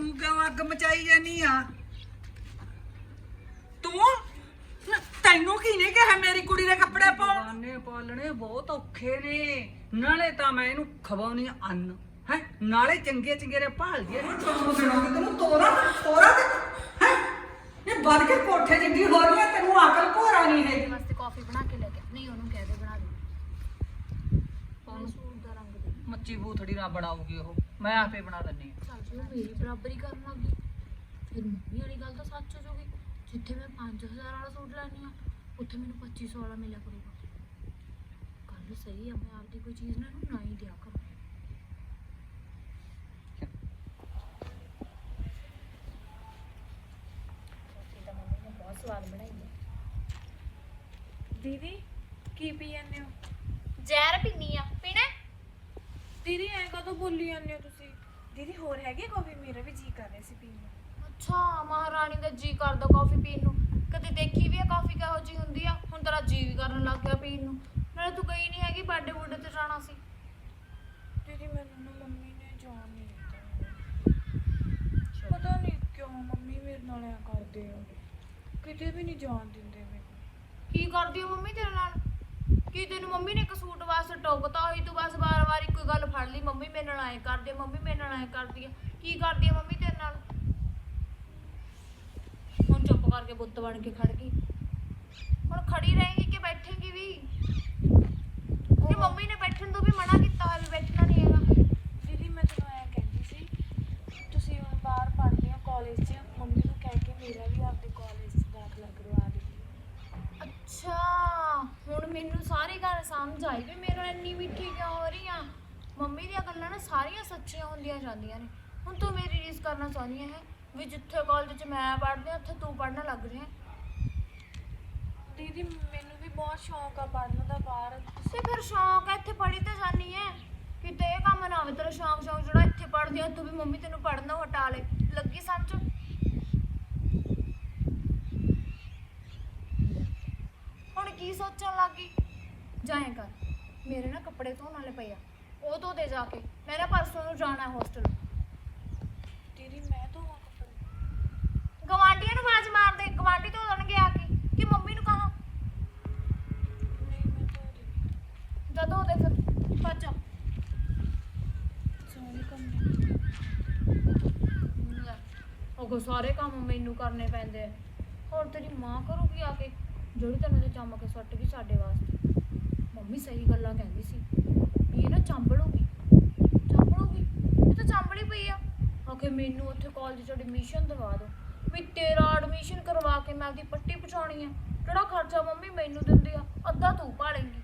ਤੂੰ ਕਿਉਂ ਅੱਗ ਮਚਾਈ ਜਾਨੀ ਆ? ਤੂੰ? ਨ- ਤੈਨੂੰ ਕੀ ਨੇ ਕਿਹਾ ਮੇਰੀ ਕੁੜੀ ਦੇ ਕੱਪੜੇ ਪਾਉਣ? ਬਾਨੇ ਪਾਲਣੇ ਬਹੁਤ ਔਖੇ ਨੇ। ਨਾਲੇ ਤਾਂ ਮੈਂ ਇਹਨੂੰ ਖਵਾਉਣੀ ਅੰਨ। ਹੈ? ਨਾਲੇ ਚੰਗੇ ਚੰਗੇ ਰੇ ਭਾਲ ਦੀ ਤੈਨੂੰ ਤੈਨੂੰ ਤੋਰਾ ਤੋਰਾ ਹੈ? ਇਹ ਵੱਧ ਕੇ ਕੋਠੇ ਜਿੱਡੀ ਹੋ ਰਹੀ ਹੈ ਤੈਨੂੰ ਅਕਲ ਭੋਰਾ ਨਹੀਂ ਹੈ ਵਾਸਤੇ ਕਾਫੀ ਬਣਾ ਕੇ ਲੈ ਕੇ ਨਹੀਂ ਉਹਨੂੰ ਕਹਿ ਦੇ ਬਣਾ ਦੇ ਉਹਨੂੰ ਸੂਟ ਦਾ ਰੰਗ ਮੱਚੀ ਬੂਥੜੀ ਨਾ ਬਣਾਉਗੀ ਉਹ। ਮੈਂ ਆਪੇ ਬਣਾ ਦਿੰਨੀ ਆ ਚੱਲ ਜੀ ਉਹ ਮੇਰੀ ਬਰਾਬਰੀ ਕਰਨ ਲੱਗੀ ਫਿਰ ਮੰਮੀ ਵਾਲੀ ਗੱਲ ਤਾਂ ਸੱਚ ਹੋ ਜਾਊਗੀ। ਜਿੱਥੇ ਮੈਂ 5000 ਵਾਲਾ ਸੂਟ ਲੈਣੀ ਆ ਉੱਥੇ ਮੈਨੂੰ 2500 ਵਾਲਾ ਮਿਲਿਆ ਕਰੂਗਾ। ਗੱਲ ਸਹੀ ਆ ਮੈਂ ਆਪਦੀ ਕੋਈ ਚੀਜ਼ ਨਾ ਇਹਨੂੰ ਨਾ ਹੀ ਦਿਆ ਕਰ। ਬਹੁਤ ਸਵਾਦ ਬਣਾਈ ਦੀਦੀ ਕੀ ਪੀ ਜਾਂਦੇ ਹੋ? ਜ਼ਹਿਰ ਪੀਨੀ ਆ। ਦੀਦੀ ਐ ਕਦੋਂ ਬੋਲੀ ਜਾਂਦੇ ਹੋ ਤੁਸੀਂ? ਦੀਦੀ ਹੋਰ ਹੈਗੇ ਕਾਫੀ ਮੇਰਾ ਵੀ ਜੀ ਕਰ ਰਿਹਾ ਸੀ ਪੀਣ ਨੂੰ। ਅੱਛਾ ਮਹਾਰਾਣੀ ਦਾ ਜੀ ਕਰਦਾ ਕਾਫੀ ਪੀਣ ਨੂੰ। ਕਦੇ ਦੇਖੀ ਵੀ ਆ ਕਾਫੀ ਕਿਹੋ ਜੀ ਹੁੰਦੀ ਆ? ਹੁਣ ਤੇਰਾ ਜੀ ਵੀ ਕਰਨ ਲੱਗ ਗਿਆ ਪੀਣ ਨੂੰ। ਨਾਲੇ ਤੂੰ ਗਈ ਨਹੀਂ ਹੈਗੀ ਬਰਥਡੇ ਬੁੱਢੇ ਤੇ ਜਾਣਾ ਸੀ। ਦੀਦੀ ਮੈਨੂੰ ਨਾ ਮੰਮੀ ਨੇ ਜਾਣ ਨਹੀਂ ਦਿੱਤਾ। ਪਤਾ ਨਹੀਂ ਕਿਉਂ ਮੰਮੀ ਮੇਰੇ ਨਾਲ ਐ ਕਰਦੇ ਹੋ ਕਿਤੇ ਵੀ ਨਹੀਂ ਜਾਣ ਦਿੰਦੇ ਮੈਨੂੰ। ਕੀ ਕਰਦੀ ਆ ਮੰਮੀ ਤੇਰੇ ਨਾਲ? ਕੀ ਤੈਨੂੰ ਮੰਮੀ ਨੇ ਇੱਕ ਸੂਟ ਵਾਸਤੇ ਟੋਕਤਾ ਹੋਈ ਤੂੰ ਬਸ ਵਾਰ-ਵਾਰ ਇੱਕੋ ਹੀ ਗੱਲ ਫੜ ਲਈ ਮੰਮੀ ਮੇਰੇ ਨਾਲ ਐ ਕਰਦੀ ਆ ਮੰਮੀ ਮੇਰੇ ਨਾਲ ਐ ਕਰਦੀ ਆ। ਕੀ ਕਰਦੀ ਆ ਮੰਮੀ ਤੇਰੇ ਨਾਲ? ਹੁਣ ਚੁੱਪ ਕਰਕੇ ਬੁੱਤ ਬਣ ਕੇ ਖੜ ਗਈ। ਹੁਣ ਖੜੀ ਰਹੇਗੀ ਕਿ ਬੈਠੇਗੀ ਵੀ? ਕਿ ਮੰਮੀ ਨੇ ਬੈਠਣ ਤੋਂ ਵੀ ਮਨਾ ਕੀਤਾ ਹੋਇਆ ਵੀ ਬੈਠਣਾ ਨਹੀਂ ਹੈਗਾ। ਦੀਦੀ ਮੈਂ ਤੁਹਾਨੂੰ ਐ ਕਹਿੰਦੀ ਸੀ ਤੁਸੀਂ ਹੁਣ ਬਾਹਰ ਪੜ੍ਹਦੇ ਹੋ ਕਾਲਜ 'ਚ ਮੰਮੀ ਨੂੰ ਕਹਿ ਕੇ ਮੇਰਾ ਵੀ ਆਪਦੇ ਕਾਲਜ 'ਚ ਦਾਖਲਾ ਕਰਵਾ ਦਿਓ ਅੱਛਾ ਹੁਣ ਮੈਨੂੰ ਸਾਰੀ ਗੱਲ ਸਮਝ ਆਈ ਵੀ ਮੇਰੇ ਇੰਨੀ ਮਿੱਠੀ ਕਿਉਂ ਹੋ ਰਹੀ ਆ? ਮੰਮੀ ਦੀਆਂ ਗੱਲਾਂ ਨਾ ਸਾਰੀਆਂ ਸੱਚੀਆਂ ਹੁੰਦੀਆਂ ਜਾਂਦੀਆਂ ਨੇ। ਹੁਣ ਤੂੰ ਮੇਰੀ ਰੀਸ ਕਰਨਾ ਚਾਹੁੰਦੀ ਹੈ ਵੀ ਜਿੱਥੇ ਕਾਲਜ 'ਚ ਮੈਂ ਪੜ੍ਹਦੀ ਹਾਂ ਉੱਥੇ ਤੂੰ ਪੜ੍ਹਨਾ ਲੱਗ ਰਿਹਾ ਦੀਦੀ ਮੈਨੂੰ ਵੀ ਬਹੁਤ ਸ਼ੌਂਕ ਆ ਪੜ੍ਹਨ ਦਾ ਬਾਹਰ। ਤੇ ਫਿਰ ਸ਼ੌਂਕ ਹੈ ਇੱਥੇ ਪੜ੍ਹੀ ਤੇ ਜਾਨੀ ਹੈ। ਕਿਤੇ ਇਹ ਕੰਮ ਨਾ ਹੋਵੇ ਤੇਰਾ ਸ਼ੌਂਕ ਸ਼ੌਂਕ ਜਿਹੜਾ ਇੱਥੇ ਪੜ੍ਹਦੀ ਆ ਤੂੰ ਵੀ ਮੰਮੀ ਤੈਨੂੰ ਪੜ੍ਹਨਾ ਹਟਾ ਲੇ। ਲੱਗੀ ਸਮਝ ਹੁਣ ਕੀ ਸੋਚਣ ਲੱਗੀ ਜਾਏ ਕਰ ਮੇਰੇ ਨਾ ਕੱਪੜੇ ਧੋਣ ਵਾਲੇ ਪਏ ਆ। ਉਹ ਧੋ ਦੇ ਜਾ ਕੇ ਮੈਂ ਨਾ ਪਰਸੋਂ ਨੂੰ ਜਾਣਾ ਹੋਸਟਲ। ਦੀਦੀ ਮੈਂ ਧੋਵਾਂ ਕੱਪੜੇ? ਗਵਾਂਢੀਆਂ ਨੂੰ ਆਵਾਜ਼ ਮਾਰ ਦੇ ਗਵਾਂਢੀ ਧੋ ਦੇਣਗੇ ਆ ਕੇ। ਕਿ ਮੰਮੀ ਨੂੰ ਕਹਾ? ਨਹੀਂ ਮੈਂ ਧੋ ਦੇ ਫਿਰ। ਭੱਜ ਜਾ। ਸਾਰੇ ਕੰਮ ਲੈ, ਉਹ ਸਾਰੇ ਕੰਮ ਮੈਨੂੰ ਕਰਨੇ ਪੈਂਦੇ ਆ। ਹੋਰ ਤੇਰੀ ਮਾਂ ਕਰੂਗੀ ਆ ਕੇ। ਜਿਹੜੀ ਤੈਨੂੰ ਤੇ ਚੰਮ ਕੇ ਸੁੱਟ ਗਈ ਸਾਡੇ ਵਾਸਤੇ। ਮੰਮੀ ਸਹੀ ਗੱਲਾਂ ਕਹਿੰਦੀ ਸੀ ਵੀ ਇਹ ਨਾ ਚੰਬੜੂਗੀ ਚੰਬੜੂਗੀ ਇਹ ਤਾਂ ਚੰਬੜੀ ਪਈ ਆ। ਆਕੇ ਮੈਨੂੰ ਉੱਥੇ ਕਾਲਜ 'ਚ ਐਡਮਿਸ਼ਨ ਦਵਾ ਦੋ ਵੀ ਤੇਰਾ ਐਡਮਿਸ਼ਨ ਕਰਵਾ ਕੇ ਮੈਂ ਆਪਦੀ ਪੱਟੀ ਪਛਾਣੀ ਆ। ਜਿਹੜਾ ਖਰਚਾ ਮੰਮੀ ਮੈਨੂੰ ਦਿੰਦੀ ਆ? ਅੱਧਾ ਤੂੰ ਭਾਲੇਂਗੀ।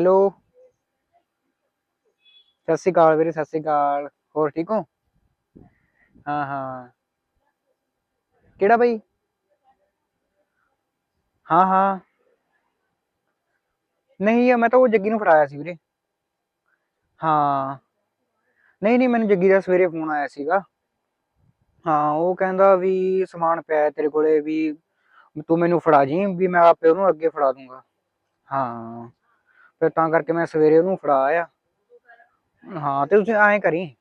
ਹੈਲੋ। ਸਤਿ ਸ਼੍ਰੀ ਅਕਾਲ ਵੀਰੇ, ਸਤਿ ਸ਼੍ਰੀ ਅਕਾਲ। ਹੋਰ ਠੀਕ ਹੋ? ਹਾਂ ਹਾਂ। ਕਿਹੜਾ ਬਈ? ਹਾਂ ਹਾਂ। ਨਹੀਂ ਮੈਂ ਤਾਂ ਉਹ ਜੱਗੀ ਨੂੰ ਫੜਾਇਆ ਸੀ ਵੀਰੇ। ਹਾਂ। ਨਹੀਂ ਨਹੀਂ, ਮੈਨੂੰ ਜੱਗੀ ਦਾ ਸਵੇਰੇ ਫੋਨ ਆਇਆ ਸੀਗਾ। ਹਾਂ, ਉਹ ਕਹਿੰਦਾ ਵੀ ਸਮਾਨ ਪਿਆ ਹੈ ਤੇਰੇ ਕੋਲੇ ਵੀ ਤੂੰ ਮੈਨੂੰ ਫੜਾ ਜੀ, ਵੀ ਮੈਂ ਆਪੇ ਉਹਨੂੰ ਅੱਗੇ ਫੜਾ ਦੂੰਗਾ। ਹਾਂ। ਫਿਰ ਤਾਂ ਕਰਕੇ ਮੈਂ ਸਵੇਰੇ ਉਹਨੂੰ ਫੜਾ ਆਇਆ। ਹਾਂ, ਤੇ ਤੁਸੀਂ ਐਂ ਕਰੀ।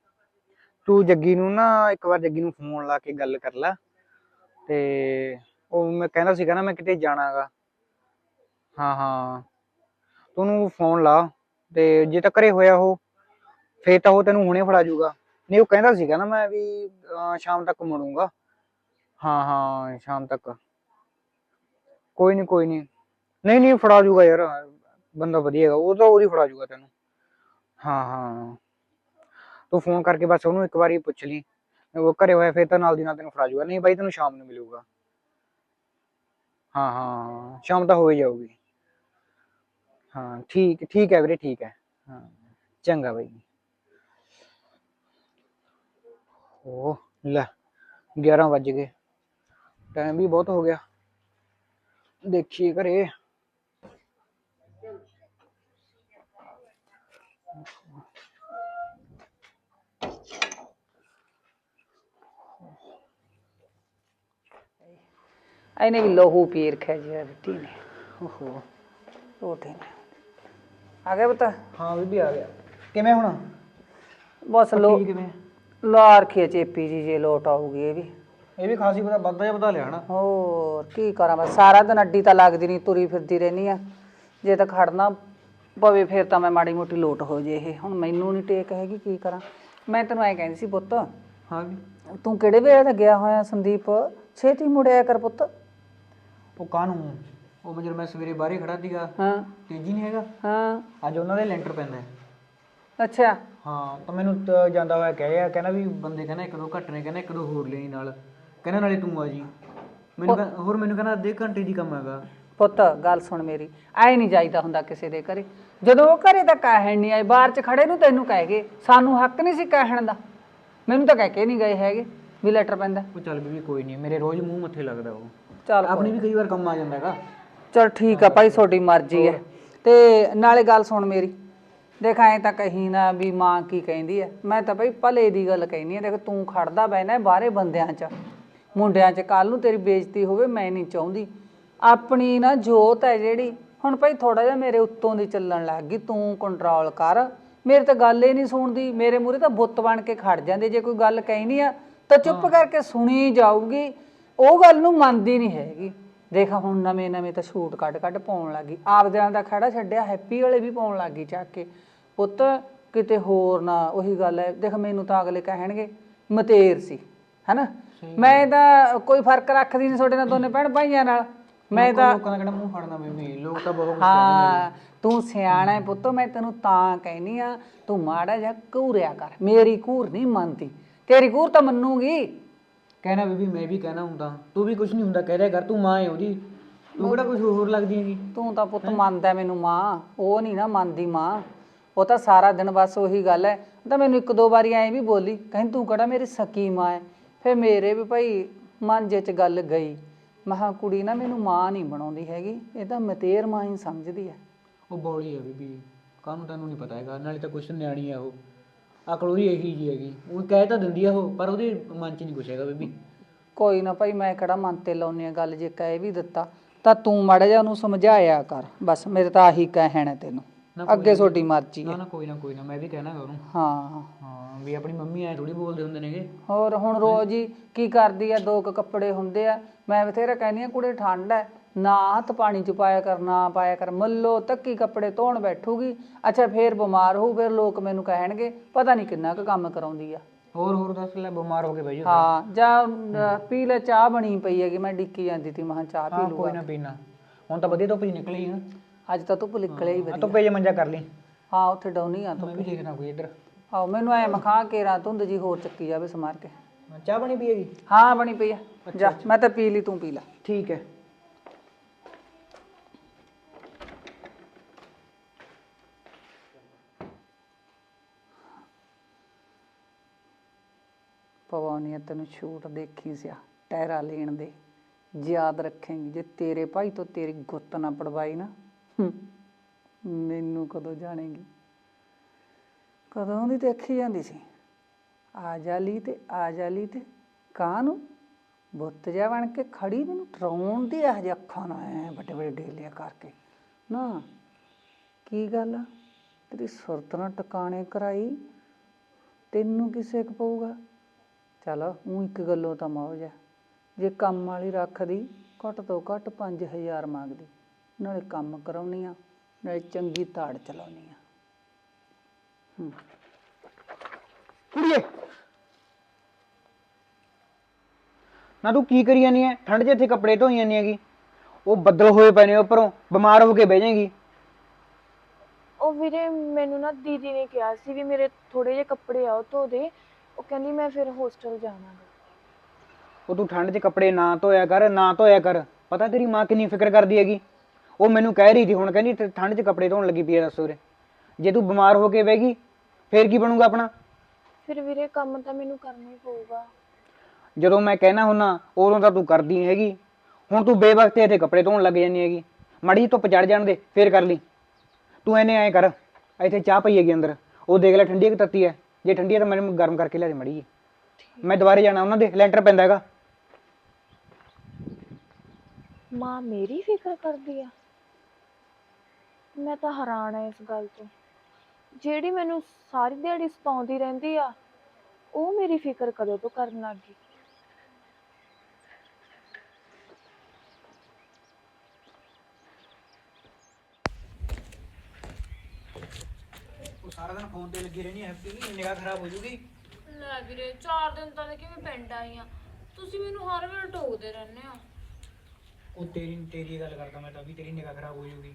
ਤੂੰ ਜੱਗੀ ਨੂੰ ਨਾ, ਇੱਕ ਵਾਰ ਜੱਗੀ ਨੂੰ ਫੋਨ ਲਾ ਕੇ ਗੱਲ ਕਰ ਲੈ। ਤੇ ਉਹ ਮੈਂ ਕਹਿੰਦਾ ਸੀਗਾ ਨਾ, ਮੈਂ ਕਿਤੇ ਜਾਣਾਗਾ। ਹਾਂ ਹਾਂ। ਤੂੰ ਉਹਨੂੰ ਫੋਨ ਲਾ, ਤੇ ਜੇ ਤਾਂ ਘਰੇ ਹੋਇਆ ਉਹ, ਫੇਰ ਤਾਂ ਉਹ ਤੈਨੂੰ ਹੁਣੇ ਫੜਾ ਜਾਊਗਾ ਨਹੀਂ, ਉਹ ਕਹਿੰਦਾ ਸੀਗਾ ਨਾ ਮੈਂ ਵੀ ਸ਼ਾਮ ਤੱਕ ਮੁੜੂੰਗਾ ਹਾਂ ਹਾਂ, ਸ਼ਾਮ ਤੱਕ। ਕੋਈ ਨਹੀਂ ਕੋਈ ਨਹੀਂ ਨਹੀਂ ਨਹੀਂ, ਫੜਾ ਜਾਊਗਾ ਯਾਰ। ਬੰਦਾ ਵਧੀਆ ਹੈਗਾ, ਉਹ ਤਾਂ ਉਹਦੀ ਫੜਾ ਜੂਗਾ ਤੈਨੂੰ। ਹਾਂ ਹਾਂ ਤੂੰ ਫੋਨ ਕਰਕੇ ਬਸ ਉਹਨੂੰ ਇੱਕ ਵਾਰੀ ਪੁੱਛ ਲਈ। ਉਹ ਘਰੇ ਹੋਇਆ ਫਿਰ ਤਾਂ ਨਾਲ ਦੀ ਨਾਲ ਤੈਨੂੰ ਫੜਾ ਜਾਊਗਾ ਨਹੀਂ ਬਾਈ ਤੈਨੂੰ ਸ਼ਾਮ ਨੂੰ ਮਿਲੂਗਾ। ਹਾਂ ਹਾਂ ਸ਼ਾਮ ਤਾਂ ਹੋ ਹੀ ਜਾਊਗੀ। ਹਾਂ, ਠੀਕ ਠੀਕ ਹੈ ਵੀਰੇ, ਠੀਕ ਹੈ। ਹਾਂ, ਚੰਗਾ ਬਾਈ। ਉਹ ਲੈ 11 ਵੱਜ ਗਏ। ਟਾਈਮ ਵੀ ਬਹੁਤ ਹੋ ਗਿਆ। ਦੇਖੀਏ ਘਰੇ। ਇਹਨੇ ਵੀ ਲਹੂ ਪੀ ਰਖਿਆ ਜੀ ਰੋਟੀ ਨੇ। ਓਹੋ। ਰੋਟੀ ਨੇ। ਆ ਗਿਆ ਬਤਾ ਹਾਂ ਬੀਬੀ ਆ ਗਿਆ। ਕਿਵੇਂ ਹੁਣ? ਬਸ ਲੋ ਕੀ ਕਿਵੇਂ? ਚੇਪੀ ਜੀ ਜੇ ਲੋਟ ਆਊਗੀ ਇਹ ਵੀ। ਇਹ ਵੀ ਖਾਸੀ ਪਤਾ ਵੱਧਦਾ ਜਾਂ ਵਧਾ ਲਿਆ ਹਨਾ? ਹੋਰ ਕੀ ਕਰਾਂ ਮੈਂ? ਸਾਰਾ ਦਿਨ ਅੱਡੀ ਤਾਂ ਲੱਗਦੀ ਨਹੀਂ ਤੁਰੀ ਫਿਰਦੀ ਰਹਿਨੀ ਆ। ਜੇ ਤਾਂ ਖੜਨਾ ਪਵੇ ਫਿਰ ਤਾਂ ਮੈਂ ਮਾੜੀ ਮੋਟੀ ਲੋਟ ਹੋ ਜੇ ਇਹ। ਹੁਣ ਮੈਨੂੰ ਨਹੀਂ ਟੇਕ ਹੈਗੀ ਕੀ ਕਰਾਂ? ਮੈਂ ਤੈਨੂੰ ਐ ਕਹਿੰਦੀ ਸੀ ਪੁੱਤ ਹਾਂ ਵੀ ਤੂੰ ਕਿਹੜੇ ਵੇਲੇ ਦਾ ਗਿਆ ਹੋਇਆ ਸੰਦੀਪ? ਛੇਤੀ ਮੁੜਿਆ ਕਰ ਪੁੱਤ। ਉਹ ਕਾਹਨੂੰ? ਉਹ ਮੈਂ ਜਦੋਂ ਮੈਂ ਸਵੇਰੇ ਬਾਹਰੇ ਖੜਾ ਸੀਗਾ ਹਾਂ। ਤੇਜੀ ਨਹੀਂ ਹੈਗਾ? ਹਾਂ। ਅੱਜ ਉਹਨਾਂ ਦੇ ਲੈਂਟਰ ਪੈਂਦਾ ਹੈ। ਅੱਛਾ। ਹਾਂ ਤਾਂ ਮੈਨੂੰ ਤਾਂ ਜਾਂਦਾ ਹੋਇਆ ਕਹਿਆ ਕਹਿੰਦਾ ਵੀ ਬੰਦੇ ਕਹਿੰਦਾ ਇੱਕ ਦੋ ਘੱਟ ਨੇ ਕਹਿੰਦਾ ਇੱਕ ਦੋ ਹੋਰ ਲਈ ਨਾਲ। ਕਹਿੰਦਾ ਨਾਲੇ ਤੂੰ ਆ ਜੀ। ਮੈਨੂੰ ਕਹਿ- ਹੋਰ ਮੈਨੂੰ ਕਹਿੰਦਾ ਅੱਧੇ ਘੰਟੇ ਦੀ ਕੰਮ ਹੈਗਾ। ਪੁੱਤ ਗੱਲ ਸੁਣ ਮੇਰੀ। ਐ ਨਹੀਂ ਜਾਈਦਾ ਹੁੰਦਾ ਕਿਸੇ ਦੇ ਘਰੇ। ਜਦੋਂ ਉਹ ਘਰੇ ਤਾਂ ਕਹਿਣ ਨਹੀਂ ਆਏ ਬਾਹਰ ਚ ਖੜੇ ਨੂੰ ਤੈਨੂੰ ਕਹਿ ਗਏ। ਸਾਨੂੰ ਹੱਕ ਨਹੀਂ ਸੀ ਕਹਿਣ ਦਾ। ਮੈਨੂੰ ਤਾਂ ਕਹਿ ਕੇ ਨਹੀਂ ਗਏ ਹੈਗੇ ਵੀ ਲੈਟਰ ਪੈਂਦਾ। ਉਹ ਚੱਲ ਵੀ ਕੋਈ ਨਹੀਂ ਮੇਰੇ ਰੋਜ਼ ਮੂੰਹ ਮੱਥੇ ਲੱਗਦਾ ਉਹ। ਚੱਲ ਆਪਣੀ ਵੀ ਕਈ ਵਾਰ ਕੰਮ ਆ ਜਾਂਦਾ ਹੈਗਾ। ਚਲ ਠੀਕ ਆ ਭਾਈ ਤੁਹਾਡੀ ਮਰਜ਼ੀ ਹੈ। ਤੇ ਨਾਲੇ ਗੱਲ ਸੁਣ ਮੇਰੀ। ਦੇਖ ਐ ਤਾਂ ਕਹੀ ਨਾ ਵੀ ਮਾਂ ਕੀ ਕਹਿੰਦੀ ਐ ਮੈਂ ਤਾਂ ਭਾਈ ਭਲੇ ਦੀ ਗੱਲ ਕਹਿਨੀ ਆ। ਦੇਖ ਤੂੰ ਖੜਦਾ ਬੈਣਾ ਬਾਹਰੇ ਬੰਦਿਆਂ 'ਚ। ਮੁੰਡਿਆਂ 'ਚ ਕੱਲ ਨੂੰ ਤੇਰੀ ਬੇਇੱਜ਼ਤੀ ਹੋਵੇ ਮੈਂ ਨਹੀਂ ਚਾਹੁੰਦੀ। ਆਪਣੀ ਨਾ ਜੋਤ ਹੈ ਜਿਹੜੀ। ਹੁਣ ਭਾਈ ਥੋੜਾ ਜਿਹਾ ਮੇਰੇ ਉੱਤੋਂ ਦੀ ਚੱਲਣ ਲੱਗ ਗਈ। ਤੂੰ ਕੰਟਰੋਲ ਕਰ। ਮੇਰੇ ਤਾਂ ਗੱਲ ਹੀ ਨਹੀਂ ਸੁਣਦੀ। ਮੇਰੇ ਮੂਹਰੇ ਤਾਂ ਬੁੱਤ ਬਣ ਕੇ ਖੜ ਜਾਂਦੇ। ਜੇ ਕੋਈ ਗੱਲ ਕਹਿਨੀ ਆ ਤਾਂ ਚੁੱਪ ਕਰਕੇ ਸੁਣੀ ਜਾਊਗੀ। ਉਹ ਗੱਲ ਨੂੰ ਮੰਨਦੀ ਨਹੀਂ ਹੈਗੀ। ਦੇਖ ਹੁਣ ਨਵੇਂ ਨਵੇਂ ਤਾਂ ਸ਼ੂਟ ਕੱਢ ਕੱਢ ਪਾਉਣ ਲੱਗੀ। ਆਪਦਿਆਂ ਦਾ ਖੜਾ ਛੱਡਿਆ ਹੈਪੀ ਵਾਲੇ ਵੀ ਪਾਉਣ ਲੱਗੀ ਚੱਕ ਕੇ। ਪੁੱਤ ਕਿਤੇ ਹੋਰ ਨਾ ਉਹੀ ਗੱਲ ਹੈ। ਦੇਖ ਮੈਨੂੰ ਤਾਂ ਅਗਲੇ ਕਹਿਣਗੇ ਮਤੇਰ ਸੀ ਹੈਨਾ? ਮੈਂ ਤਾਂ ਕੋਈ ਫ਼ਰਕ ਰੱਖਦੀ ਨਹੀਂ ਤੁਹਾਡੇ ਨਾਲ ਦੋਨੇ ਭੈਣ ਭਾਈਆਂ ਨਾਲ। ਮੈਂ ਤਾਂ ਲੋਕਾਂ ਦਾ ਕਿਹੜਾ ਮੂੰਹ ਫੜਨਾ ਬੀਬੀ ਲੋਕ ਤਾਂ ਬਹੁਤ ਹਾਂ ਤੂੰ ਸਿਆਣਾ ਹੈ ਪੁੱਤ ਮੈਂ ਤੈਨੂੰ ਤਾਂ ਕਹਿਨੀ ਆ ਤੂੰ ਮਾੜਾ ਜਿਹਾ ਘੂਰਿਆ ਕਰ। ਮੇਰੀ ਘੂਰ ਨਹੀਂ ਮੰਨਦੀ। ਤੇਰੀ ਘੂਰ ਤਾਂ ਮੰਨੂਗੀ। ਕਹਿਣਾ ਬੀਬੀ ਮੈਂ ਵੀ ਕਹਿਣਾ ਹੁੰਦਾ। ਤੂੰ ਵੀ ਕੁਝ ਨਹੀਂ ਹੁੰਦਾ ਕਹਿ ਰਿਹਾ ਕਰ ਤੂੰ ਮਾਂ ਹੈ ਉਹਦੀ। ਤੂੰ ਕਿਹੜਾ ਕੁਝ ਹੋਰ ਲੱਗਦੀ ਹੈਗੀ? ਤੂੰ ਤਾਂ ਪੁੱਤ ਮੰਨਦਾ ਮੈਨੂੰ ਮਾਂ। ਉਹ ਨਹੀਂ ਨਾ ਮੰਨਦੀ ਮਾਂ। ਉਹ ਤਾਂ ਸਾਰਾ ਦਿਨ ਬਸ ਉਹੀ ਗੱਲ ਹੈ। ਉਹ ਤਾਂ ਮੈਨੂੰ ਇੱਕ ਦੋ ਵਾਰੀ ਐਂ ਵੀ ਬੋਲੀ ਕਹਿੰਦੀ ਤੂੰ ਕਿਹੜਾ ਮੇਰੀ ਸਕੀ ਮਾਂ ਹੈ? ਫਿਰ ਮੇਰੇ ਵੀ ਭਾਈ ਮਨ ਜੇ ਚ ਗੱਲ ਗਈ। ਮਹਾ ਕੁੜੀ ਨਾ ਮੈਨੂੰ ਮਾਂ ਨਹੀਂ ਬਣਾਉਂਦੀ ਹੈਗੀ। ਇਹ ਤਾਂ ਮਤੇਰ ਮਾਂ ਹੀ ਸਮਝਦੀ ਹੈ। ਉਹ ਬੌਲੀ ਹੈ ਬੀਬੀ। ਕਾਹਨੂੰ ਤੈਨੂੰ ਨਹੀਂ ਪਤਾ ਹੈਗਾ ਨਾਲੇ ਤਾਂ ਕੁਛ ਨਿਆਣੀ ਆ ਉਹ। ਅਕਲ ਉਹਦੀ ਇਹੀ ਜੀ ਹੈਗੀ। ਉਹ ਕਹਿ ਤਾਂ ਦਿੰਦੀ ਆ ਉਹ ਪਰ ਉਹਦੇ ਮਨ 'ਚ ਨਹੀਂ ਕੁਛ ਹੈਗਾ ਬੀਬੀ। ਕੋਈ ਨਾ ਭਾਈ ਮੈਂ ਕਿਹੜਾ ਮਨ ਤੇ ਲਾਉਣੀ ਆ ਗੱਲ ਜੇ ਕਹਿ ਵੀ ਦਿੱਤਾ ਤਾਂ ਤੂੰ ਮਾੜਾ ਜਿਹਾ ਉਹਨੂੰ ਸਮਝਾਇਆ ਕਰ। ਬਸ ਮੇਰੇ ਤਾਂ ਆਹੀ ਕਹਿਣਾ ਤੈਨੂੰ। ਅੱਗੇ ਤੁਹਾਡੀ ਮਰਜ਼ੀ ਹੈ। ਨਾ ਨਾ ਕੋਈ ਨਾ ਕੋਈ ਨਾ ਮੈਂ ਵੀ ਕਹਿਣਾ ਗਾ ਉਹਨੂੰ। ਹਾਂ। ਹਾਂ ਵੀ ਆਪਣੀ ਮੰਮੀ ਐ ਥੋੜੀ ਬੋਲਦੇ ਹੁੰਦੇ ਨੇਗੇ। ਹੋਰ ਹੁਣ ਰੋਜ਼ ਹੀ ਕੀ ਕਰਦੀ ਆ ਦੋ ਕੁ ਕੱਪੜੇ ਹੁੰਦੇ ਆ। ਮੈਂ ਬਥੇਰਾ ਕਹਿੰਦੀ ਆ ਕੁੜੇ ਠੰਡ ਐ। ਨਾ ਹੱਥ ਪਾਣੀ ਚ ਪਾਇਆ ਕਰ ਨਾ ਪਾਇਆ ਕਰ। ਮੱਲੋ ਤੱਕੀ ਕੱਪੜੇ ਧੋਣ ਬੈਠੂਗੀ। ਅੱਛਾ ਫੇਰ ਬਿਮਾਰ ਹੋਊ ਫਿਰ ਲੋਕ ਮੈਨੂੰ ਕਹਿਣਗੇ ਪਤਾ ਨਹੀਂ ਕਿੰਨਾ ਕੁ ਕੰਮ ਕਰਾਉਂਦੀ ਆ। ਹੋਰ ਹੋਰ ਦੱਸ ਲੈ ਬਿਮਾਰ ਹੋ ਕੇ ਜਾ ਹਾਂ ਜਾਂ ਅਹ, ਪੀ ਲੈ ਚਾਹ ਬਣੀ ਪਈ ਹੈਗੀ ਮੈਂ ਡਿੱਕੀ ਜਾਂਦੀ ਤੀ ਮਹਾਂ ਚਾਹ ਪੀ ਹਾਂ ਲੂਗਾ। ਕੋਈ ਨਾ ਪੀਣਾ ਹੁਣ ਤਾਂ ਵਧੀਆ ਧੁੱਪ ਜੀ ਨਿਕਲੀ ਆ। ਅੱਜ ਤਾਂ ਧੁੱਪ ਨਿਕਲੇ ਹੀ ਵਧੀਆ। ਧੁੱਪੇ ਜੇ ਮੰਜਾ ਕਰ ਲਈ। ਹਾਂ ਉੱਥੇ ਡਾਉਣੀ ਆ ਮੈਂ ਵੀ ਦੇਖਣਾ ਕੋਈ ਇੱਧਰ। ਆਓ ਮੈਨੂੰ ਐ ਮਖਾਂ ਕੇਰਾ ਧੁੰਦ ਜੀ ਹੋਰ ਚੱਕੀ ਜਾਵੇ ਸਮਾਰ ਕੇ। ਚਾਹ ਬਣੀ ਪੀਏਗੀ ਹਾਂ ਬਣੀ ਪਈ ਆ। ਜਾ ਮੈਂ ਤਾਂ ਪੀ ਲਈ ਤੂੰ ਪੀ ਲੈ। ਠੀਕ ਹੈ। ਪਵਾਉਣੀ ਤੈਨੂੰ ਛੂਟ ਦੇਖੀ ਸਿਆ ਟਹਿਰਾ ਲੈਣ ਦੇ। ਯਾਦ ਰੱਖੇਂਗੀ, ਜੇ ਤੇਰੇ ਭਾਈ ਤੋਂ ਤੇਰੀ ਗੁੱਤ ਨਾ ਪੜਵਾਈ ਨਾ ਮੈਨੂੰ ਕਦੋਂ ਜਾਣੇਗੀ? ਕਦੋਂ ਦੀ ਦੇਖੀ ਜਾਂਦੀ ਸੀ? ਆ ਜਾਲੀ ਤੇ, ਆ ਜਾਲੀ ਤੇ ਕਾਹਨੂੰ ਬੁੱਤ ਜਾ ਬਣ ਕੇ ਖੜੀ, ਮੈਨੂੰ ਡਰਾਉਣ ਦੀ ਇਹ ਜਿਹੇ ਅੱਖਾਂ ਨਾਲ ਐ ਵੱਡੇ ਵੱਡੇ ਡੇਲਿਆ ਕਰਕੇ। ਨਾ, ਕੀ ਗੱਲ ਆ? ਤੇਰੀ ਸੁਰਤ ਨਾਲ ਟਿਕਾਣੇ ਕਰਾਈ, ਤੈਨੂੰ ਕਿਸੇ ਕ ਪਊਗਾ? ਚਲ ਉਹ ਇੱਕ ਗੱਲੋਂ ਤਾਂ ਮੌਜ ਹੈ। ਜੇ ਕੰਮ ਵਾਲੀ ਰੱਖਦੀ ਘੱਟ ਤੋਂ ਘੱਟ 5000 ਮੰਗਦੀ। ਨਾਲੇ ਕੰਮ ਕਰਾਉਣੀ ਆ ਨਾਲੇ ਚੰਗੀ ਤਾੜ ਚਲਾਉਣੀ ਆ। ਕੁੜੀਏ! ਨਾ ਤੂੰ ਕੀ ਕਰੀ ਜਾਨੀ ਐ? ਠੰਡ 'ਚ ਇੱਥੇ ਕੱਪੜੇ ਧੋਈ ਜਾਨੀ ਹੈਗੀ। ਉਹ ਬੱਦਲ ਹੋਏ ਪਏ ਨੇ ਉੱਪਰੋਂ ਬਿਮਾਰ ਹੋ ਕੇ ਬਹਿ ਜਾਏਗੀ। ਉਹ ਵੀਰੇ ਮੈਨੂੰ ਨਾ ਦੀਦੀ ਨੇ ਕਿਹਾ ਸੀ ਵੀ ਮੇਰੇ ਥੋੜੇ ਜਿਹੇ ਕੱਪੜੇ ਆ ਉਹ ਧੋ ਦੇ। ਉਹ ਕਹਿੰਦੀ ਮੈਂ ਫਿਰ ਹੋਸਟਲ ਜਾਣਾ ਗਾ। ਉਹ ਤੂੰ ਠੰਡ 'ਚ ਕੱਪੜੇ ਨਾ ਧੋਇਆ ਕਰ ਨਾ ਧੋਇਆ ਕਰ। ਪਤਾ ਤੇਰੀ ਮਾਂ ਕਿੰਨੀ ਫਿਕਰ ਕਰਦੀ ਹੈਗੀ? ਉਹ ਮੈਨੂੰ ਕਹਿ ਰਹੀ ਸੀ ਹੁਣ ਕਹਿੰਦੀ ਤੇ ਠੰਡ 'ਚ ਕੱਪੜੇ ਧੋਣ ਲੱਗੀ ਪਈ ਐ ਦੱਸੋ ਰੇ ਜੇ ਤੂੰ ਬਿਮਾਰ ਹੋ ਕੇ ਬਹਿ ਗਈ ਫੇਰ ਕੀ ਬਣੂਗਾ ਆਪਣਾ? ਫਿਰ ਵੀਰੇ ਕੰਮ ਤਾਂ ਮੈਨੂੰ ਕਰਨਾ ਹੀ ਪਊਗਾ। ਜਦੋਂ ਮੈਂ ਕਹਿਣਾ ਹੁੰਨਾ ਉਦੋਂ ਤਾਂ ਤੂੰ ਕਰਦੀ ਨਹੀਂ ਹੈਗੀ। ਹੁਣ ਤੂੰ ਬੇਵਕਤੇ ਇੱਥੇ ਕੱਪੜੇ ਧੋਣ ਲੱਗ ਜਾਂਦੀ ਹੈਗੀ। ਮੜੀ ਧੁੱਪ ਚੜ ਜਾਣ ਦੇ ਫੇਰ ਕਰ ਲਈ। ਤੂੰ ਐਨੇ ਐਂ ਕਰ ਇੱਥੇ ਚਾਹ ਪਈ ਹੈਗੀ ਅੰਦਰ। ਉਹ ਦੇਖ ਲੈ ਠੰਡੀ ਕਿ ਤੱਤੀ ਹੈ। ਜੇ ਠੰਡੀ ਹੈ ਤਾਂ ਮੈਨੂੰ ਗਰਮ ਕਰਕੇ ਲਿਆ ਦੇ ਮੜੀ ਜੀ ਮੈਂ ਦੁਬਾਰੇ ਜਾਣਾ, ਉਹਨਾਂ ਦੇ ਲੈਂਟਰ ਪੈਂਦਾ ਹੈਗਾ। ਮਾਂ ਮੇਰੀ ਫਿਕਰ ਕਰਦੀ ਆ। ਮੈਂ ਤਾਂ ਹੈਰਾਨ ਆ ਇਸ ਗੱਲ ਤੋਂ। ਜਿਹੜੀ ਮੈਨੂੰ ਸਾਰੀ ਦਿਹਾੜੀ ਸਤਾਉਂਦੀ ਰਹਿੰਦੀ ਆ, ਉਹ ਮੇਰੀ ਫਿਕਰ ਕਦੋਂ ਤੋਂ ਕਰਨ ਲੱਗ ਗਈ? ਸਾਰਾ ਦਿਨ ਫੋਨ ਤੇ ਲੱਗੀ ਰਹਿਣੀ ਹੈਪੀ ਨਿਗਾਹ ਖਰਾਬ ਹੋ ਜੂਗੀ। ਲੈ ਵੀਰੇ 4 ਦਿਨ ਤਾਂ ਕਿਵੇਂ ਪਿੰਡ ਆਈ ਆ। ਤੁਸੀਂ ਮੈਨੂੰ ਹਰ ਵੇਲੇ ਟੋਕਦੇ ਰਹਿੰਦੇ ਹੋ। ਉਹ ਤੇਰੀ ਤੇਰੀ ਗੱਲ ਕਰਦਾ ਮੈਂ ਤਾਂ ਵੀ ਤੇਰੀ ਨਿਗਾਹ ਖਰਾਬ ਹੋ ਜੂਗੀ।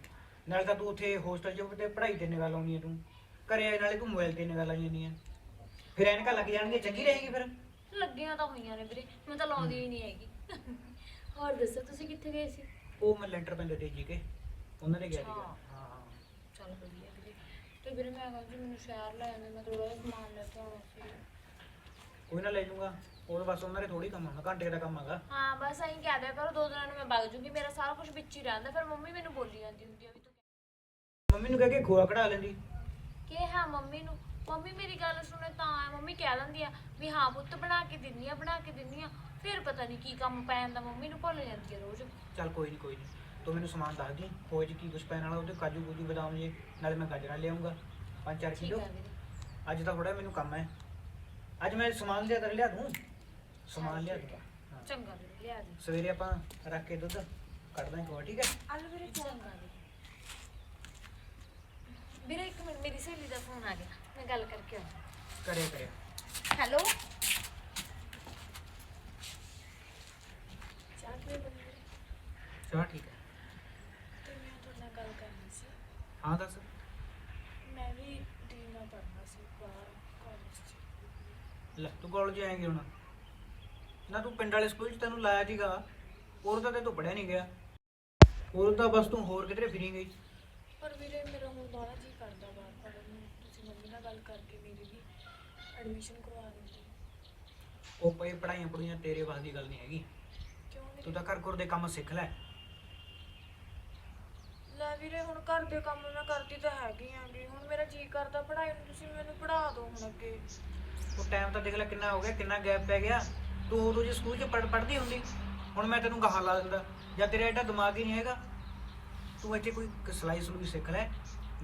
ਨਾਲੇ ਤਾਂ ਤੂੰ ਉੱਥੇ ਹੋਸਟਲ 'ਚ ਤੇ ਪੜ੍ਹਾਈ ਤੇ ਨਿਗਾਹ ਲਾਉਣੀ ਹੈ ਤੂੰ। ਘਰੇ ਆਏ ਨਾਲੇ ਤੂੰ ਮੋਬਾਈਲ ਤੇ ਨਿਗਾਹ ਲਾਈ ਜਾਂਦੀ ਹੈ ਫਿਰ ਐਨਕਾਂ ਲੱਗ ਜਾਣਗੀਆਂ ਚੰਗੀ ਰਹੇਗੀ ਫਿਰ? ਲੱਗੀਆਂ ਤਾਂ ਹੋਈਆਂ ਨੇ ਵੀਰੇ ਮੈਂ ਤਾਂ ਲਾਉਂਦੀ ਹੀ ਨਹੀਂ ਹੈਗੀ। ਹੋਰ ਦੱਸੋ ਤੁਸੀਂ ਕਿੱਥੇ ਗਏ ਸੀ? ਉਹ ਮੈਂ ਲੈਂਟਰ ਪੈਂਦੇ ਤੇ ਜੀ ਕੇ। ਉਹਨਾਂ ਨੇ ਗਿਆ ਸੀਗਾ। ਹਾਂ ਹਾਂ ਚੱਲ ਵਧੀਆ। ਤੇ ਵੀਰੇ ਮੈਂ ਕਹਿੰਦਾ ਮੈਨੂੰ ਸ਼ਹਿਰ ਲੈ ਜਾਂਦੇ ਮੈਂ ਥੋੜਾ ਜਿਹਾ ਸਮਾਨ ਲੈ ਕੇ ਆਉਣਾ ਸੀ। ਕੋਈ ਨਾ ਲੈ ਜਾਊਗਾ ਉਹ ਤਾਂ ਬਸ ਉਹਨਾਂ ਦੇ ਥੋੜੀ ਕੰਮ ਹੋਣਾ ਘੰਟੇ ਦਾ ਕੰਮ ਹੈਗਾ ਹਾਂ ਬਸ ਐਂ ਕਹਿ ਦਿਆ ਕਰੋ ਦੋ ਦਿਨਾਂ ਨੂੰ ਮੈਂ ਵਗ ਜੂਗੀ ਮੇਰਾ ਸਾਰਾ ਕੁਝ ਵਿੱਚ ਹੀ ਰਹਿੰਦਾ ਫਿਰ ਮੰਮੀ ਮੈਨੂੰ ਬੋਲੀ ਜਾਂਦੀ ਹੁੰਦੀ ਆ ਵੀ ਤੂੰ ਮੰਮੀ ਨੂੰ ਕਹਿ ਕੇ ਖੋਆ ਕਢਾ ਲੈਂਦੀ। ਕਿ ਹਾਂ ਮੰਮੀ ਨੂੰ ਮੰਮੀ ਮੇਰੀ ਗੱਲ ਸੁਣੇ ਤਾਂ ਐ ਮੰਮੀ ਕਹਿ ਦਿੰਦੀ ਆ ਵੀ ਹਾਂ ਪੁੱਤ ਬਣਾ ਕੇ ਦਿੰਨੀ ਆ ਬਣਾ ਕੇ ਦਿੰਨੀ ਆ ਫਿਰ ਪਤਾ ਨਹੀਂ ਕੀ ਕੰਮ ਪੈ ਜਾਂਦਾ ਮੰਮੀ ਨੂੰ ਭੁੱਲ ਜਾਂਦੀ ਆ ਰੋਜ਼। ਚੱਲ ਕੋਈ ਨਹੀਂ ਕੋਈ ਨਹੀਂ ਤੂੰ ਮੈਨੂੰ ਸਮਾਨ ਦੱਸ ਦੀ 'ਚ ਕੀ ਕੁਛ ਪੈਣ ਵਾਲਾ ਉਹਦੇ ਕਾਜੂ ਕੂਜੂ ਬਦਾਮ ਜੇ ਨਾਲੇ ਮੈਂ ਗਾਜਰਾਂ ਲਿਆਉਂਗਾ 5-4 ਠੀਕ ਕਿਲੋ। ਆ ਵੀਰੇ। ਅੱਜ ਤਾਂ ਥੋੜਾ ਮੈਨੂੰ ਕੰਮ ਹੈ। ਅੱਜ ਮੈਂ ਸਮਾਨ ਲਿਆ ਕਰ ਲਿਆ ਦੂੰ? ਸਮਾਨ ਲਿਆ ਦੂੰਗਾ ਹਾਂ। ਚੰਗਾ ਵੀਰੇ ਲਿਆ ਦੇ। ਸਵੇਰੇ ਆਪਾਂ ਰੱਖ ਕੇ ਦੁੱਧ ਕੱਢ ਦਾਂਗੇ ਖੋਆ ਠੀਕ ਹੈ? ਆਲੂ ਵੀਰੇ ਚੰਗਾ ਵੀਰੇ। ਵੀਰੇ ਇੱਕ ਮਿੰਟ ਮੇਰੀ ਸਹੇਲੀ ਦਾ ਫੋਨ ਆ ਗਿਆ। ਮੈਂ ਗੱਲ ਕਰਕੇ ਆਉਂਦੀ ਕਰਿਆ ਕਰਿਆ। ਹੈਲੋ ਚਾਹ ਪੀ ਲਓ ਚਲੋ ਠੀਕ ਹੈ ਤੇ ਮੈਂ ਤੁਹਾਡੇ ਨਾਲ ਗੱਲ ਕਰਨੀ ਸੀ ਹਾਂ ਦੱਸ ਮੈਂ ਵੀ ਡੀਨਾ ਪੜ੍ਹਨਾ ਸੀ ਬਾਹਰ ਕਾਲਜ 'ਚ ਲੈ ਤੂੰ ਕਾਲਜ ਆਏਂਗੀ ਹੁਣ ਨਾ? ਤੂੰ ਪਿੰਡ ਵਾਲੇ ਸਕੂਲ 'ਚ ਤੈਨੂੰ ਲਾਇਆ ਸੀਗਾ ਹੋਰ ਤਾਂ ਤੈਨੂੰ ਪੜਿਆ ਨਹੀਂ ਗਿਆ। ਹੋਰ ਤਾਂ ਬਸ ਤੂੰ ਹੋਰ ਕਿਧਰੇ ਫਿਰੀ ਗਈ। ਪਰ ਵੀਰੇ ਮੇਰਾ ਹੁਣ ਬਾਹਲਾ ਜੀ ਕਰਦਾ ਬਾਹਰ ਪੜ੍ਹਨ ਨੂੰ ਤੁਸੀਂ ਮੰਮੀ ਨਾਲ ਗੱਲ ਕਰਕੇ ਮੇਰੀ ਵੀ ਐਡਮਿਸ਼ਨ ਕਰਵਾ ਦਿੰਦੇ। ਉਹ ਪਈ ਪੜਾਈਆਂ ਪੜੀਆਂ ਤੇਰੇ ਵਾਸ ਦੀ ਗੱਲ ਨਹੀਂ ਹੈਗੀ। ਕਿਉਂ ਵੀਰੇ ਤੂੰ ਤਾਂ ਘਰ ਘਰ ਦੇ ਕੰਮ ਸਿੱਖ ਲੈ। ਲੈ ਵੀਰੇ ਹੁਣ ਘਰ ਦੇ ਕੰਮ ਮੈਂ ਕਰਦੀ ਤਾਂ ਹੈਗੀ ਆਂਗੀ ਹੁਣ ਮੇਰਾ ਜੀ ਕਰਦਾ ਪੜ੍ਹਾਈ ਨੂੰ ਤੁਸੀਂ ਮੈਨੂੰ ਪੜ੍ਹਾ ਦਿਓ ਹੁਣ ਅੱਗੇ। ਉਹ ਟਾਈਮ ਤਾਂ ਦੇਖ ਲੈ ਕਿੰਨਾ ਹੋ ਗਿਆ ਕਿੰਨਾ ਗੈਪ ਪੈ ਗਿਆ। ਤੂੰ ਉਦੋਂ ਜੇ ਸਕੂਲ 'ਚ ਪੜ ਪੜ੍ਹਦੀ ਹੁੰਦੀ ਹੁਣ ਮੈਂ ਤੈਨੂੰ ਗਾਹਾਂ ਲਾ ਦਿੰਦਾ। ਜਾਂ ਤੇਰਾ ਐਡਾ ਦਿਮਾਗ ਹੀ ਨਹੀਂ ਹੈਗਾ। ਤੂੰ ਇੱਥੇ ਕੋਈ ਸਿਲਾਈ ਸਲੂਈ ਸਿੱਖ ਲੈ।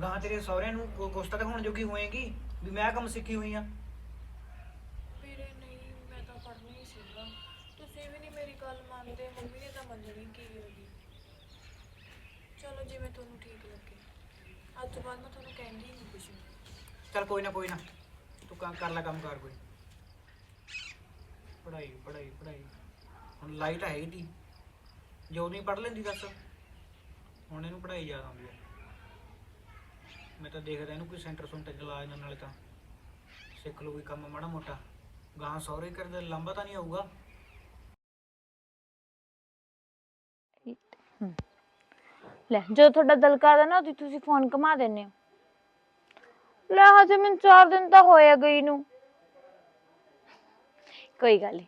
ਗਾਹਾਂ ਤੇਰੇ ਸਹੁਰਿਆਂ ਨੂੰ ਕੋ- ਕੁਛ ਤਾਂ ਦਿਖਾਉਣ ਜੋਗੀ ਹੋਏਗੀ ਵੀ ਮੈਂ ਆਹ ਕੰਮ ਸਿੱਖੀ ਹੋਈ ਆ। ਵੀਰੇ ਨਹੀਂ ਮੈਂ ਤਾਂ ਪੜ੍ਹਨਾ ਹੀ ਸੀਗਾ ਤੁਸੀਂ ਵੀ ਨਹੀਂ ਮੇਰੀ ਗੱਲ ਮੰਨਦੇ ਮੰਮੀ ਨੇ ਤਾਂ ਮੰਨਣੀ ਕੀ ਹੋਗੀ ਚਲੋ ਜਿਵੇਂ ਤੁਹਾਨੂੰ ਠੀਕ ਲੱਗੇ। ਅੱਜ ਤੋਂ ਬਾਅਦ ਮੈਂ ਤੁਹਾਨੂੰ ਕਹਿੰਦੀ ਨਹੀਂ ਵੀ। ਚੱਲ ਕੋਈ ਨਾ ਕੋਈ ਨਾ। ਤੂੰ ਕੰਮ ਕਰ ਲੈ ਕੰਮ ਕਰ ਕੋਈ। ਪੜਾਈ ਪੜਾਈ ਪੜਾਈ ਹੁਣ ਲਾਈਟ ਹੈ ਤੀ ਜੋ ਨਹੀਂ ਪੜ ਲੈਂਦੀ ਦੱਸ। ਹੁਣ ਇਹਨੂੰ ਪੜਾਈ ਜ਼ਿਆਦਾ ਆਉਂਦੀ ਹੈ। ਮੈਂ ਤਾਂ ਦੇਖਦਾ ਇਹਨੂੰ ਕੋਈ ਸੈਂਟਰ ਸੁੰਟਰ ਚਲਾ ਇਹਨਾਂ ਨਾਲੇ ਤਾਂ। ਸਿੱਖ ਲੂ ਕੋਈ ਕੰਮ ਮਾੜਾ ਮੋਟਾ। ਗਾਂ ਸਹੁਰੇ ਕਰਦੇ ਲੰਬਾ ਤਾਂ ਨਹੀਂ ਆਊਗਾ। ਲੈ, ਜਦੋਂ ਤੁਹਾਡਾ ਦਿਲ ਕਰਦਾ ਨਾ, ਉਦੋਂ ਤੁਸੀਂ ਫੋਨ ਘੁਮਾ ਦਿੰਦੇ ਹੋ। ਲੈ ਹਜੇ ਮੈਨੂੰ 4 ਦਿਨ ਤਾਂ ਹੋਇਆ ਗਈ ਨੂੰ। ਕੋਈ ਗੱਲ ਨਹੀਂ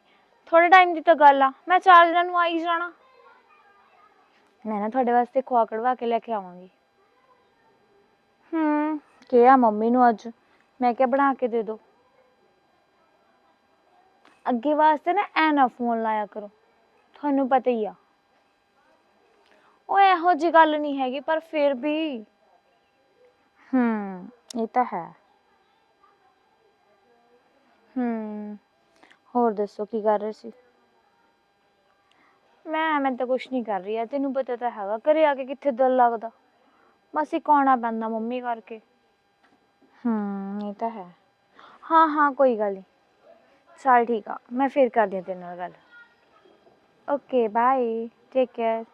ਥੋੜੇ ਟਾਈਮ ਦੀ ਤਾਂ ਗੱਲ ਆ, ਮੈਂ 4 ਦਿਨਾਂ ਨੂੰ ਆਈ ਜਾਣਾ। ਮੈਂ ਨਾ ਤੁਹਾਡੇ ਵਾਸਤੇ ਖਵਾ ਕਢਵਾ ਕੇ ਲੈ ਕੇ ਆਵਾਂਗੀ। ਹੂੰ ਕਿਹਾ ਮੰਮੀ ਨੂੰ ਅੱਜ? ਮੈਂ ਕਿਹਾ ਬਣਾ ਕੇ ਦੇ ਦਿਓ ਅੱਗੇ ਵਾਸਤੇ ਨਾ ਐ ਨਾ ਫੋਨ ਲਾਇਆ ਕਰੋ, ਤੁਹਾਨੂੰ ਪਤਾ ਹੀ ਆ। ਉਹ ਇਹੋ ਜੀ ਗੱਲ ਨਹੀਂ ਹੈਗੀ, ਪਰ ਫਿਰ ਵੀ। ਹੂੰ। ਇਹ ਤਾਂ ਹੈ। ਹੂੰ, ਹੋਰ ਦੱਸੋ ਕੀ ਕਰ ਰਹੇ ਸੀ? ਮੈਂ ਮੈਂ ਤਾਂ ਕੁਛ ਨਹੀਂ ਕਰ ਰਹੀ ਆ, ਤੈਨੂੰ ਪਤਾ ਤਾਂ ਹੈਗਾ, ਘਰੇ ਆ ਕੇ ਕਿੱਥੇ ਦਿਲ ਲੱਗਦਾ? ਬਸ ਇੱਕ ਆਉਣਾ ਪੈਂਦਾ ਮੰਮੀ ਕਰਕੇ। ਹੂੰ, ਇਹ ਤਾਂ ਹੈ। ਹਾਂ ਹਾਂ, ਕੋਈ ਗੱਲ ਨਹੀਂ। ਚੱਲ ਠੀਕ ਆ, ਮੈਂ ਫਿਰ ਕਰਦੀ ਹਾਂ ਤੇਰੇ ਨਾਲ ਗੱਲ। Okay, bye take care